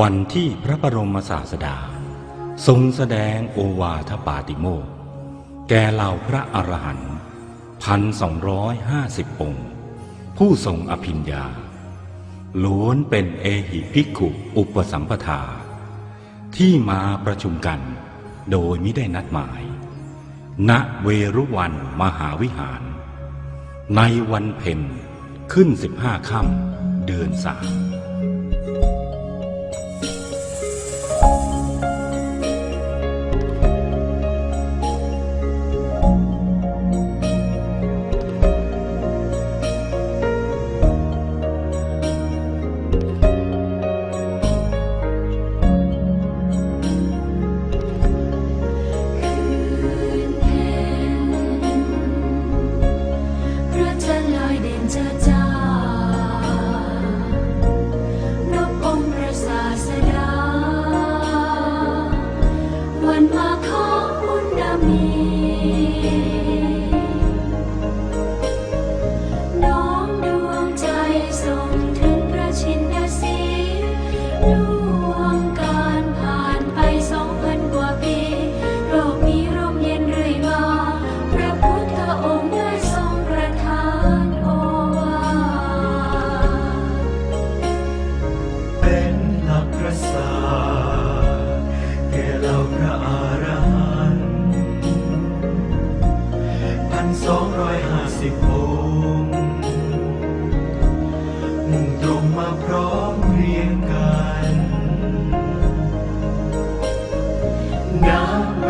วันที่พระบรมศาสดา ทรงแสดงโอวาทปาติโมกแก่เหล่าพระอรหันต์พันสองร้อยห้าสิบองค์ ผู้ทรงอภิญญาล้วนเป็นเอหิภิกขุอุปสัมปทา ที่มาประชุมกันโดยไม่ได้นัดหมาย ณเวรุวันมหาวิหาร ในวันเพ็ญขึ้นสิบห้าค่ำเดือนสาม ณเว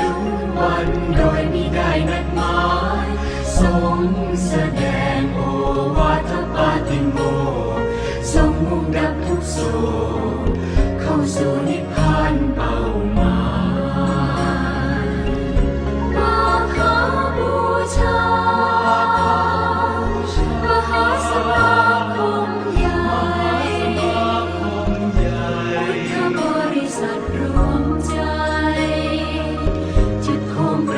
ลุวันโดยมิได้นัหมายสเส